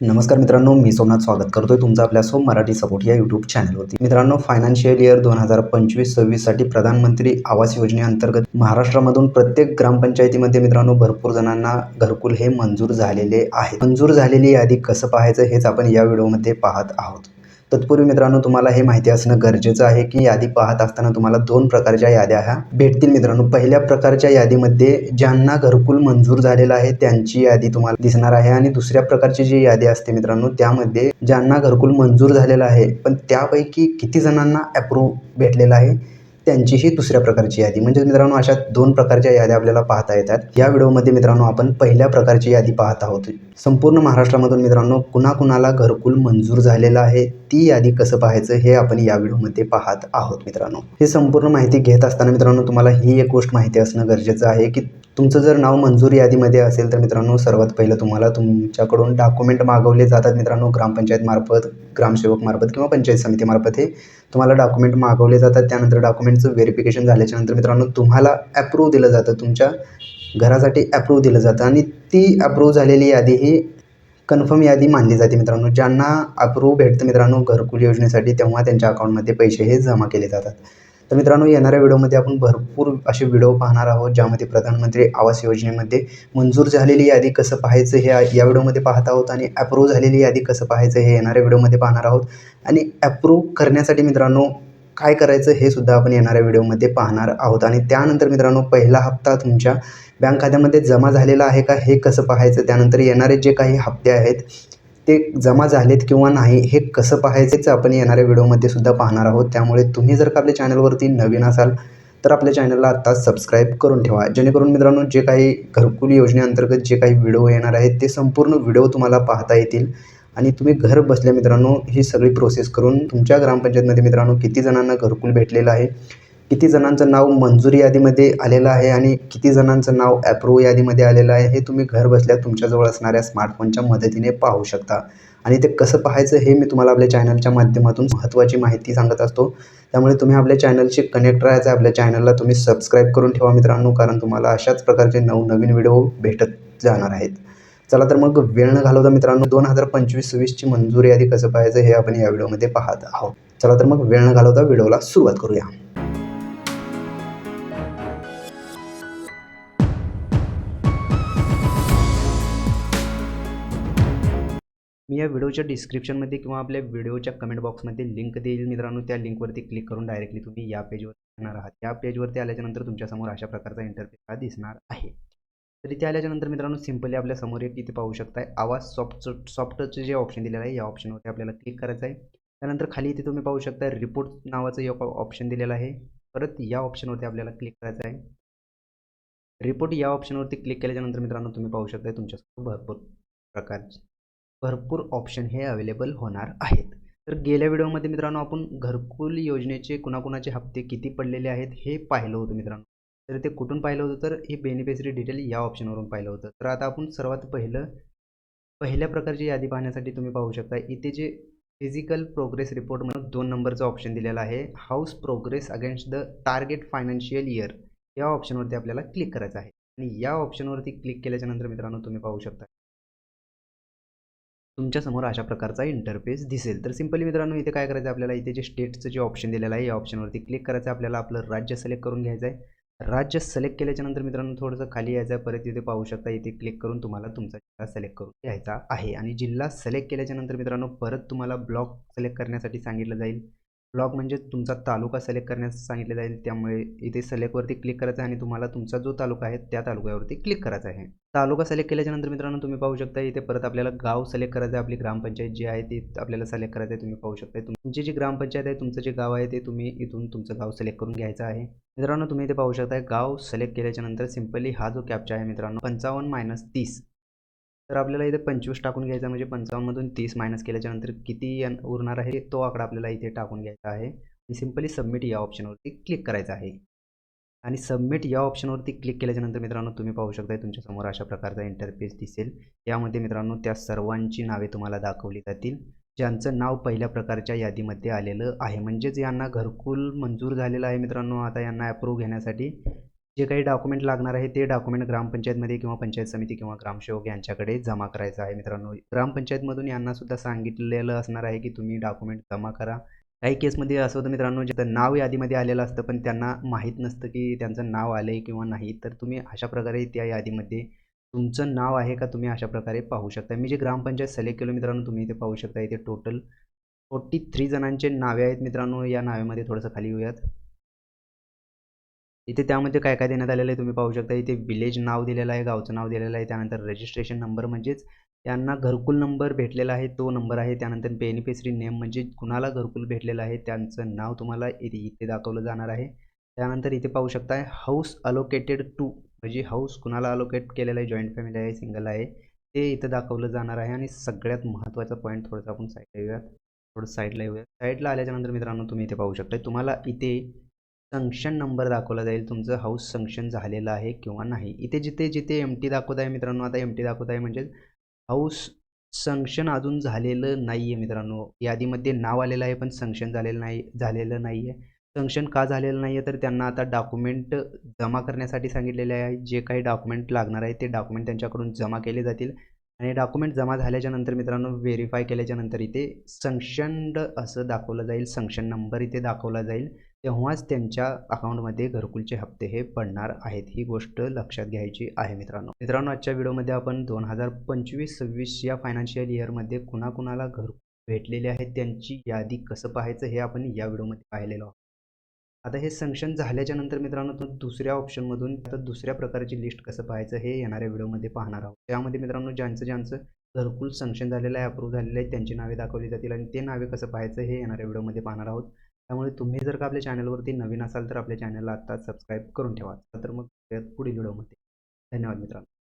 नमस्कार मित्रांनो मी सोमनाथ स्वागत करतोय तुमचं आपल्या सोम मराठी सपोर्ट या यूट्यूब चॅनलवरती मित्रांनो फायनान्शियल इयर दोन हजार पंचवीस सव्वीससाठी प्रधानमंत्री आवास योजनेअंतर्गत महाराष्ट्रामधून प्रत्येक ग्रामपंचायतीमध्ये मित्रांनो भरपूर जणांना घरकुल हे मंजूर झालेले आहे मंजूर झालेली यादी कसं पाहायचं हेच आपण या व्हिडिओमध्ये पाहत आहोत. तत्पूर्वी मित्रांनो तुम्हाला हे माहिती असणं गरजेचं आहे की यादी पाहत असताना तुम्हाला दोन प्रकारच्या याद्या ह्या भेटतील मित्रांनो. पहिल्या प्रकारच्या यादीमध्ये ज्यांना घरकुल मंजूर झालेलं आहे त्यांची यादी तुम्हाला दिसणार आहे आणि दुसऱ्या प्रकारची जी यादी असते मित्रांनो त्यामध्ये ज्यांना घरकुल मंजूर झालेलं आहे पण त्यापैकी किती जणांना अप्रूव्ह भेटलेलं आहे त्यांचीही दुसऱ्या प्रकारची यादी. म्हणजे मित्रांनो अशा दोन प्रकारच्या याद्या आपल्याला पाहता येतात. या व्हिडिओमध्ये मित्रांनो आपण पहिल्या प्रकारची यादी पाहत आहोत. संपूर्ण महाराष्ट्रामधून मित्रांनो कुणाकुणाला घरकुल मंजूर झालेलं आहे ती यादी कसं पाहायचं हे आपण या व्हिडिओमध्ये पाहत आहोत मित्रांनो. हे संपूर्ण माहिती घेत असताना मित्रांनो तुम्हाला ही एक गोष्ट माहिती असणं गरजेचं आहे की तुमचं जर नाव मंजूर यादीमध्ये असेल तर मित्रांनो सर्वात पहिलं तुम्हाला तुमच्याकडून डॉक्युमेंट मागवले जातात मित्रांनो ग्रामपंचायत मार्फत ग्रामसेवक मार्फत किंवा पंचायत समितीमार्फत हे तुम्हाला डॉक्युमेंट मागवले जातात. त्यानंतर डॉक्युमेंटचं व्हेरिफिकेशन झाल्याच्यानंतर मित्रांनो तुम्हाला ॲप्रूव्ह दिलं जातं. तुमच्या घरासाठी ॲप्रूव्ह दिलं जातं आणि ती अप्रूव्ह झालेली यादी ही कन्फर्म यादी मानली जाते मित्रांनो. ज्यांना अप्रूव्ह भेटतं मित्रांनो घरकुल योजनेसाठी तेव्हा त्यांच्या अकाउंटमध्ये पैसे हे जमा केले जातात. तर मित्रांनो येणाऱ्या व्हिडिओमध्ये आपण भरपूर असे व्हिडिओ पाहणार आहोत ज्यामध्ये प्रधानमंत्री आवास योजनेमध्ये मंजूर झालेली यादी कसं पाहायचं हे या व्हिडिओमध्ये पाहत आहोत आणि अप्रूव्ह झालेली यादी कसं पाहायचं हे येणाऱ्या व्हिडिओमध्ये पाहणार आहोत. आणि अप्रूव्ह करण्यासाठी मित्रांनो काय करायचं हे सुद्धा आपण येणाऱ्या व्हिडिओमध्ये पाहणार आहोत. आणि त्यानंतर मित्रांनो पहिला हप्ता तुमच्या बँक खात्यामध्ये जमा झालेला आहे का हे कसं पाहायचं? त्यानंतर येणारे जे काही हप्ते आहेत ते जमा झालेत किंवा नाही हे कसं पाहायचेच आपण येणाऱ्या व्हिडिओमध्ये सुद्धा पाहणार आहोत. त्यामुळे तुम्ही जर का आपल्या चॅनलवरती नवीन असाल तर आपल्या चॅनलला आत्ता सबस्क्राईब करून ठेवा. जेणेकरून मित्रांनो जे काही घरकुल योजनेअंतर्गत जे काही व्हिडिओ येणार आहेत ते संपूर्ण व्हिडिओ तुम्हाला पाहता येतील. आणि तुम्ही घर बसल्या मित्रांनो ही सगळी प्रोसेस करून तुमच्या ग्रामपंचायतमध्ये मित्रांनो किती जणांना घरकुल भेटलेलं आहे किती जणांचं नाव मंजुरी यादीमध्ये आलेलं आहे आणि किती जणांचं नाव ॲप्रूव यादीमध्ये आलेलं आहे हे तुम्ही घरबसल्या तुमच्याजवळ असणाऱ्या स्मार्टफोनच्या मदतीने पाहू शकता. आणि ते कसं पाहायचं हे मी तुम्हाला आपल्या चॅनलच्या माध्यमातून महत्त्वाची माहिती सांगत असतो. त्यामुळे तुम्ही आपल्या चॅनलशी कनेक्ट राहायचं आपल्या चॅनलला तुम्ही सबस्क्राईब करून ठेवा मित्रांनो कारण तुम्हाला अशाच प्रकारचे नवनवीन व्हिडिओ भेटत जाणार आहेत. चला तर मग वेळ न घालवता मित्रांनो दोन हजार पंचवीस सव्वीसची मंजुरी यादी कसं पाहायचं हे आपण या व्हिडिओमध्ये पाहत आहोत. चला तर मग वेळ न घालवता व्हिडिओला सुरुवात करूया. मी या व्हिडिओच्या डिस्क्रिप्शनमध्ये किंवा आपल्या व्हिडिओच्या कमेंट बॉक्समध्ये लिंक देईल मित्रांनो. त्या लिंकवरती क्लिक करून डायरेक्टली तुम्ही या पेजवर येणार आहात. या पेजवरती आल्याच्यानंतर तुमच्यासमोर अशा प्रकारचा इंटरफेस हा दिसणार आहे. तर इथे आल्याच्यानंतर मित्रांनो सिम्पली आपल्यासमोर एक इथे पाहू शकताय. आवाज सॉफ्ट सॉफ्टचं जे ऑप्शन दिलेलं आहे या ऑप्शनवरती आपल्याला क्लिक करायचं आहे. त्यानंतर खाली इथे तुम्ही पाहू शकता रिपोर्ट नावाचं एक ऑप्शन दिलेलं आहे. परत या ऑप्शनवरती आपल्याला क्लिक करायचं आहे. रिपोर्ट या ऑप्शनवरती क्लिक केल्याच्यानंतर मित्रांनो तुम्ही पाहू शकता तुमच्यासमोर भरपूर प्रकारचे भरपूर ऑप्शन हे अवेलेबल होणार आहेत. तर गेल्या व्हिडिओमध्ये मित्रांनो आपण घरकुल योजनेचे कुणाकुणाचे हप्ते किती पडलेले आहेत हे पाहिलं होतं मित्रांनो. तर ते कुठून पाहिलं होतं? तर हे बेनिफिशरी डिटेल या ऑप्शनवरून पाहिलं होतं. तर आता आपण सर्वात पहिलं पहिल्या प्रकारची यादी पाहण्यासाठी तुम्ही पाहू शकता इथे जे फिजिकल प्रोग्रेस रिपोर्ट म्हणून दोन नंबरचं ऑप्शन दिलेलं आहे house progress against the target financial year या ऑप्शनवरती आपल्याला क्लिक करायचं आहे. आणि या ऑप्शनवरती क्लिक केल्याच्यानंतर मित्रांनो तुम्ही पाहू शकता. तुमच्यासमोर अशा प्रकारचा इंटरफेस दिसेल. तर सिम्पली मित्रांनो इथे काय करायचं आपल्याला? इथे जे स्टेटचं जे ऑप्शन दिलेलं आहे या ऑप्शनवरती क्लिक करायचं आपल्याला आपलं राज्य सिलेक्ट करून घ्यायचं आहे. राज्य सिलेक्ट केल्याच्यानंतर मित्रांनो थोडंसं खाली यायचं आहे. परत इथे पाहू शकता इथे क्लिक करून तुम्हाला तुमचा जिल्हा सिलेक्ट करून घ्यायचा आहे. आणि जिल्हा सिलेक्ट केल्याच्यानंतर मित्रांनो परत तुम्हाला ब्लॉक सिलेक्ट करण्यासाठी सांगितलं जाईल. ब्लॉक म्हणजे तुमचा तालुका सिलेक्ट करण्यास सांगितले जाईल. त्यामुळे इथे सिलेक्टवरती क्लिक करायचं आहे आणि तुम्हाला तुमचा जो तालुका आहे त्या तालुक्यावरती क्लिक करायचा आहे. तालुका सिलेक्ट केल्याच्यानंतर मित्रांनो तुम्ही पाहू शकता इथे परत आपल्याला गाव सिलेक्ट करायचं आहे. आपली ग्रामपंचायत जी आहे ती आपल्याला सिलेक्ट करायचं आहे. तुम्ही पाहू शकता तुमची जी ग्रामपंचायत आहे तुमचं जे गाव आहे ते तुम्ही इथून तुमचं गाव सिलेक्ट करून घ्यायचं आहे. मित्रांनो तुम्ही इथे पाहू शकता गाव सिलेक्ट केल्याच्यानंतर सिम्पली हा जो कॅप्चा आहे मित्रांनो पंचावन्न मायनस तीस. तर आपल्याला इथे पंचवीस टाकून घ्यायचा म्हणजे पंचावन्नमधून तीस मायनस केल्याच्यानंतर किती उरणार आहे तो आकडा आपल्याला इथे टाकून घ्यायचा आहे. आणि सिम्पली सबमिट या ऑप्शनवरती क्लिक करायचं आहे. आणि सबमिट या ऑप्शनवरती क्लिक केल्याच्यानंतर मित्रांनो तुम्ही पाहू शकता तुमच्यासमोर अशा प्रकारचा इंटरफेस दिसेल. यामध्ये मित्रांनो त्या सर्वांची नावे तुम्हाला दाखवली जातील ज्यांचं नाव पहिल्या प्रकारच्या यादीमध्ये आलेलं आहे. म्हणजेच यांना घरकुल मंजूर झालेलं आहे मित्रांनो आता यांना अप्रूव्ह घेण्यासाठी. जे काही डॉक्युमेंट लागणार आहे ते डॉक्युमेंट ग्रामपंचायतमध्ये किंवा पंचायत समिती किंवा ग्रामसेवक यांच्याकडे जमा करायचं आहे. मित्रांनो ग्रामपंचायतमधून यांना सुद्धा सांगितलेलं असणार आहे की तुम्ही डॉक्युमेंट जमा करा. काही केसमध्ये असं होतं मित्रांनो जिथं नाव यादीमध्ये आलेलं असतं पण त्यांना माहीत नसतं की त्यांचं नाव आलं आहे किंवा नाही. तर तुम्ही अशा प्रकारे त्या यादीमध्ये तुमचं नाव आहे का तुम्ही अशा प्रकारे पाहू शकता. मी जे ग्रामपंचायत सिलेक्ट केलं मित्रांनो तुम्ही इथे पाहू शकता. इथे टोटल फोर्टी थ्री जणांचे नावे आहेत मित्रांनो या नावेमध्ये थोडंसं खाली येऊयात. इथे त्यामध्ये काय काय देण्यात आलेलं आहे तुम्ही पाहू शकता. इथे विलेज नाव दिलेलं आहे गावचं नाव दिलेलं आहे. त्यानंतर रजिस्ट्रेशन नंबर म्हणजेच त्यांना घरकुल नंबर भेटलेला आहे. तो नंबर आहे. त्यानंतर बेनिफिशरी नेम म्हणजे कुणाला घरकुल भेटलेलं आहे त्यांचं नाव तुम्हाला इथे इथे दाखवलं जाणार आहे. त्यानंतर इथे पाहू शकता हाऊस अलोकेटेड टू म्हणजे हाऊस कुणाला अलोकेट केलेलं आहे? जॉईंट फॅमिली आहे सिंगल आहे. ते इथं दाखवलं जाणार आहे. आणि सगळ्यात महत्त्वाचा पॉईंट थोडंसं आपण साईडला येऊयात. थोडं साईडला येऊयात. साईडला आल्याच्यानंतर मित्रांनो तुम्ही इथे पाहू शकता तुम्हाला इथे संक्शन नंबर दाखवला जाईल तुमचं हाऊस संक्शन झालेलं आहे किंवा नाही. इथे जिथे जिथे एम टी दाखवत आहे मित्रांनो आता एम टी दाखवत आहे म्हणजे हाऊस संक्शन अजून झालेलं नाही आहे मित्रांनो. यादीमध्ये नाव आलेलं आहे पण संक्शन झालेलं नाही झालेलं नाही आहे संक्शन का झालेलं नाही आहे तर त्यांना आता डॉक्युमेंट जमा करण्यासाठी सांगितलेले आहे. जे काही डॉक्युमेंट लागणार आहे ते डॉक्युमेंट त्यांच्याकडून जमा केले जातील. आणि डॉक्युमेंट जमा झाल्याच्यानंतर मित्रांनो व्हेरीफाय केल्याच्यानंतर इथे संक्शनड असं दाखवलं जाईल. संक्शन नंबर इथे दाखवला जाईल. तेव्हाच त्यांच्या अकाउंटमध्ये घरकुलचे हप्ते हे पडणार आहेत ही गोष्ट लक्षात घ्यायची आहे मित्रांनो. मित्रांनो आजच्या व्हिडिओमध्ये आपण दोन हजार पंचवीस सव्वीस या फायनान्शियल इयरमध्ये कुणाकुणाला घर भेटलेले आहेत त्यांची यादी कसं पाहायचं हे आपण या व्हिडिओमध्ये पाहिलेलो आहोत आता हे संक्शन झाल्याच्यानंतर मित्रांनो तो दुसऱ्या ऑप्शनमधून आता दुसऱ्या प्रकारची लिस्ट कसं पाहायचं हे येणाऱ्या व्हिडिओमध्ये पाहणार आहोत. त्यामध्ये मित्रांनो ज्यांचं ज्यांचं घरकुल संक्शन झालेलं आहे अप्रूव्ह झालेलं आहे त्यांची नावे दाखवली जातील आणि ते नावे कसं पाहायचं हे येणाऱ्या व्हिडिओमध्ये पाहणार आहोत. त्यामुळे तुम्ही जर का आपल्या चॅनलवरती नवीन असाल तर आपल्या चॅनलला आत्ता सबस्क्राईब करून ठेवा. तर मग पुढील व्हिडिओमध्ये. धन्यवाद मित्रांनो.